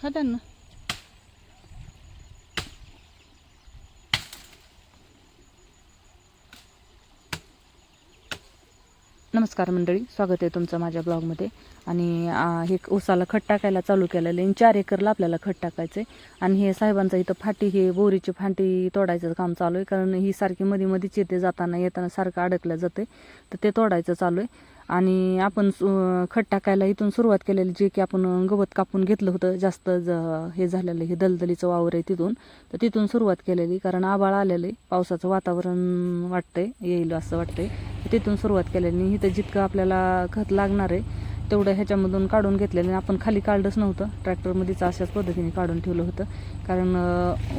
खात्या ना. नमस्कार मंडळी स्वागत आहे तुमचं माझ्या ब्लॉगमध्ये. आणि हे ऊसाला खत टाकायला चालू केलेलं आहे. आणि चार एकरला आपल्याला खत टाकायचं आहे. आणि हे साहेबांचं इथं फाटी हे बोरीची फाटी तोडायचं काम चालू आहे. कारण ही सारखी मध्ये मध्येच येते जाताना येताना सारखं अडकलं जाते तर ते तोडायचं चालू आहे. आणि आपण सु- खत टाकायला इथून सुरुवात केलेली जे की आपण गवत कापून घेतलं होतं जास्त ज- हे झालेलं हे दलदलीचं वावर आहे तिथून. तर तिथून सुरुवात केलेली कारण आबाळ आलेलं आहे पावसाचं वातावरण वाटतंय येईल असं वाटतंय. तिथून सुरुवात केलेली इथं जितकं आपल्याला खत लागणार आहे तेवढं ह्याच्यामधून काढून घेतलेलं आणि आपण खाली काढलंच नव्हतं. ट्रॅक्टरमध्येच अशाच पद्धतीने काढून ठेवलं होतं. कारण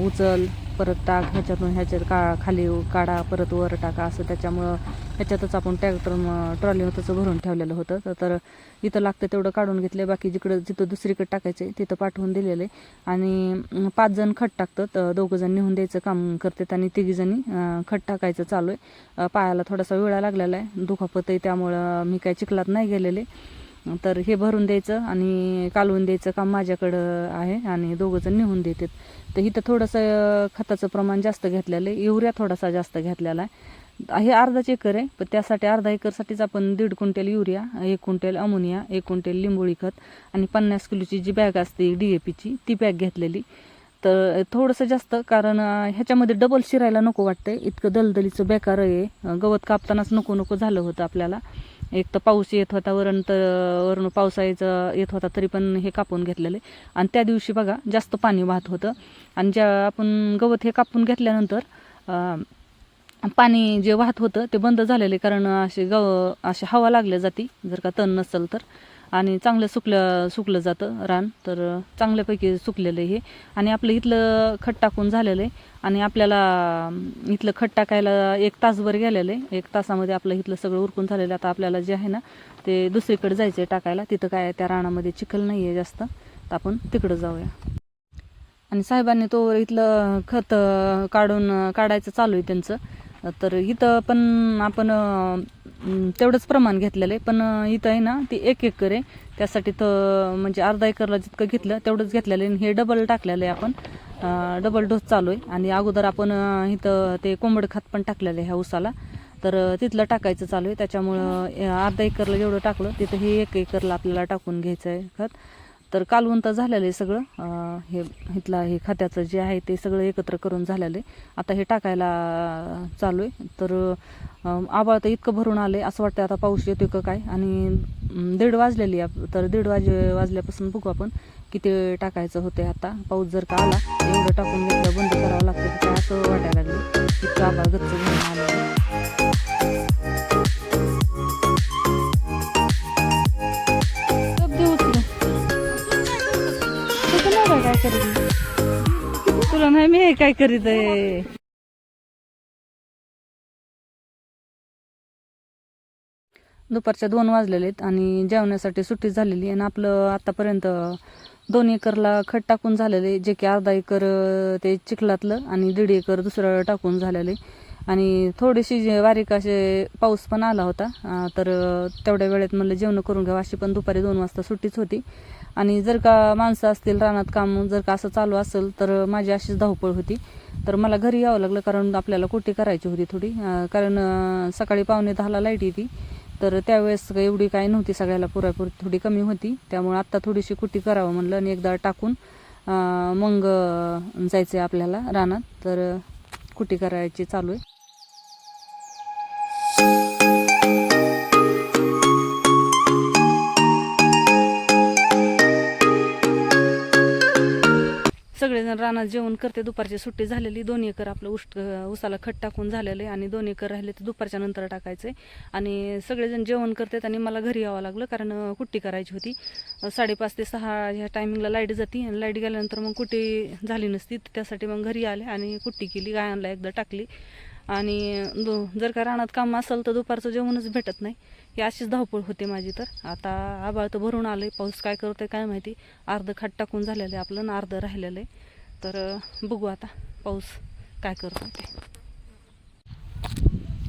उचल परत टाक ह्याच्यातून ह्याच्यात का खाली काढा परत वर टाका असं त्याच्यामुळं ह्याच्यातच आपण ट्रॅक्टर ट्रॉली तसं भरून ठेवलेलं होतं. तर- इथं लागतं तेवढं काढून घेतलं बाकी जिकडं जिथं दुसरीकडे टाकायचं आहे तिथं पाठवून दिलेलं आहे आणि पाच जण खत टाकतात. दोघंजण दोघं जण द्यायचं काम करतात आणि तिघीजणी खत टाकायचं चालू आहे. पायाला थोडासा वेळा लागलेला आहे. दुखापत आहे त्यामुळं मी काय चिखलात नाही गेलेले. तर हे भरून द्यायचं आणि कालवून द्यायचं काम माझ्याकडं आहे आणि दोघं जण नेऊन देतात. तर इथं थोडंसं खताचं प्रमाण जास्त घेतलेलं आहे. युरिया थोडासा जास्त घेतलेला आहे. हे अर्धाच एकर आहे पण त्यासाठी अर्धा एकरसाठीच आपण दीड क्विंटल युरिया एक क्विंटल अमोनिया एक क्विंटल लिंबोळी खत आणि पन्नास किलोची जी बॅग असते डी ए पीची ती बॅग घेतलेली. तर थोडंसं जास्त कारण ह्याच्यामध्ये डबल शिरायला नको वाटतंय. इतकं दलदलीचं बेकार आहे. गवत कापतानाच नको नको झालं होतं आपल्याला. एक तर पाऊस येत होता वरण तर वरून पावसाळ्याचं येत होता तरी पण हे कापून घेतलेलं. आहे आणि त्या दिवशी बघा जास्त पाणी वाहत होतं. आणि ज्या आपण गवत हे कापून घेतल्यानंतर पाणी जे वाहत होतं ते बंद झालेलं. आहे कारण असे गव अशी हवा लागल्या जाती जर का तण नसेल तर. आणि चांगलं सुकलं सुकलं जातं रान. तर चांगल्यापैकी सुकलेलं आहे हे. आणि आपलं इथलं खत टाकून झालेलं आहे. आणि आपल्याला इथलं खत टाकायला एक तासभर गेलेलं आहे. एक तासामध्ये आपलं इथलं सगळं उरकून झालेलं आहे. आता आपल्याला जे आहे ना ते दुसरीकडे जायचं आहे टाकायला. तिथं काय त्या रानामध्ये चिखल नाही आहे जास्त. तर आपण तिकडं जाऊया. आणि साहेबांनी तो इथलं खत काढून काढायचं चालू आहे त्यांचं. तर इथं पण आपण तेवढंच प्रमाण घेतलेलं आहे. पण इथं आहे ना ती एक एकर आहे. त्यासाठी तर म्हणजे अर्धा एकरला जितकं घेतलं तेवढंच घेतलेलं आहे. आणि हे डबल टाकलेलं आहे आपण. डबल डोस चालू आहे. आणि अगोदर आपण इथं ते कोंबड खत पण टाकलेलं आहे ह्या उसाला तर तिथलं टाकायचं चालू आहे. त्याच्यामुळं अर्धा एकरला जेवढं टाकलं तिथं हे एक एकरला आपल्याला टाकून घ्यायचं आहे खत. तर कालवून तर झालेलं आहे सगळं. हे इथला हे खात्याचं जे आहे ते सगळं एकत्र करून झालेलं आहे. आता हे टाकायला चालू आहे. तर आबाळ तर इतकं भरून आलं आहे असं वाटतं आता पाऊस येतोय का काय? आणि दीड वाजलेली आहे. तर दीड वाजे वाजल्यापासून बघू आपण किती टाकायचं होते आता. पाऊस जर का आला एवढं टाकून घेतलं बंद करावं लागतं. असं वाटायला लागलं इतकं आबाळ गच्च भरून आलं करीत तुला नाही मी हे काय करीत आहे? दुपारच्या दोन वाजलेले आहेत आणि जेवण्यासाठी सुट्टी झालेली आणि आपलं आतापर्यंत दोन एकरला खत टाकून झालेले जे की अर्धा एकर ते चिखलातलं आणि दीड एकर दुसरं टाकून झालेले आणि थोडीशी जे बारीक असे पाऊस पण आला होता तर तेवढ्या वेळेत म्हणलं जेवण करून घ्यावं अशी पण दुपारी दोन वाजता सुट्टीच होती. आणि जर का माणसं असतील रानात काम जर का असं चालू असेल तर माझी अशीच धावपळ होती. तर मला घरी यावं लागलं कारण आपल्याला कोटी करायची होती थोडी. कारण सकाळी पावणे दहाला लाइट येते. तर त्यावेळेस काही एवढी काय नव्हती सगळ्याला पुरेपूर थोडी कमी होती. त्यामुळे आत्ता थोडीशी कुटी करावं म्हणलं आणि एकदा टाकून मग जायचं आहे आपल्याला रानात. तर कुटी करायची चालू आहे? सगळेजण रानात जेवण करते. दुपारची सुट्टी झालेली. दोन एकर आपलं उष्ट उसाला खत टाकून झालेलं आहे आणि दोन एकर राहिले ते दुपारच्या नंतर टाकायचं आहे आणि सगळेजण जेवण करतात आणि मला घरी यावं लागलं कारण कुट्टी करायची होती. साडेपाच ते सहा ह्या टायमिंगला लाइट जाते आणि लाइट गेल्यानंतर मग कुट्टी झाली नसती. त्यासाठी मग घरी आले आणि कुट्टी केली गायांना एकदा टाकली. आणि दो जर का रानात काम असेल तर दुपारचं जेवणच भेटत नाही. ही अशीच धावपळ होते माझी तर. आता आबाळ तर भरून आलं आहे पाऊस काय करतोय काय माहिती. अर्धं खाट टाकून झालेलं आहे आपलं आणि अर्धं राहिलेलं आहे. तर बघू आता पाऊस काय करतो ते.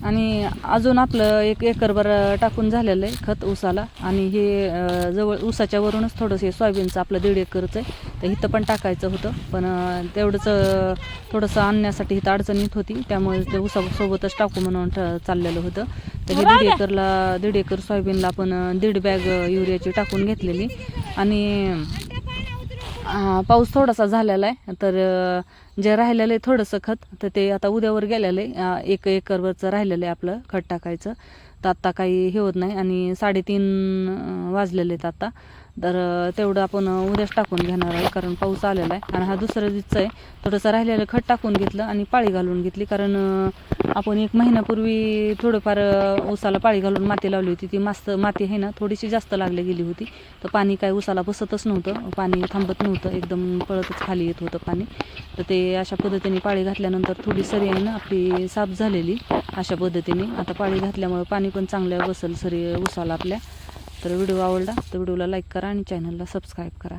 आणि अजून आपलं एक एकरभर टाकून झालेलं आहे खत ऊसाला. आणि हे जवळ ऊसाच्या वरूनच थोडंसं हे सोयाबीनचं आपलं दीड एकरचं आहे. तर इथं पण टाकायचं होतं. पण तेवढंच थोडंसं आणण्यासाठी इथं अडचण येत होती. त्यामुळे ते ऊसासोबतच टाकू म्हणून चाललेलं होतं. तर हे दीड एकरला दीड एकर सोयाबीनला आपण दीड बॅग युरियाची टाकून घेतलेली. आणि पाऊस थोडासा झालेला आहे. तर जे राहिलेलं आहे थोडंसं खत तर ते आता उद्यावर गेलेलं आहे. एक एकरवरचं राहिलेलं आहे आपलं खत टाकायचं. तर आत्ता काही हे होत नाही आणि साडेतीन वाजलेले आहेत आत्ता तर तेवढं आपण उद्याच टाकून घेणार आहे कारण पाऊस आलेला आहे. आणि हा दुसरा दिवस आहे. थोडंसं राहिलेलं खत टाकून घेतलं आणि पाळी घालून घेतली कारण आपण एक महिन्यापूर्वी थोडंफार उसाला ऊसाला पाळी घालून माती लावली होती. ती मस्त माती आहे ना थोडीशी जास्त लागली गेली होती. तर पाणी काय ऊसाला बसतच नव्हतं. पाणी थांबत नव्हतं. एकदम पळतच खाली येत होतं पाणी. तर ते अशा पद्धतीने पाळी घातल्यानंतर थोडी सरी आहे ना आपली साफ झालेली अशा पद्धतीने. आता पाळी घातल्यामुळं पाणी पण चांगलं बसल सरी ऊसाला आपल्या. तर व्हिडिओ आवडला तर व्हिडिओला लाईक करा आणि चॅनलला सबस्क्राईब करा.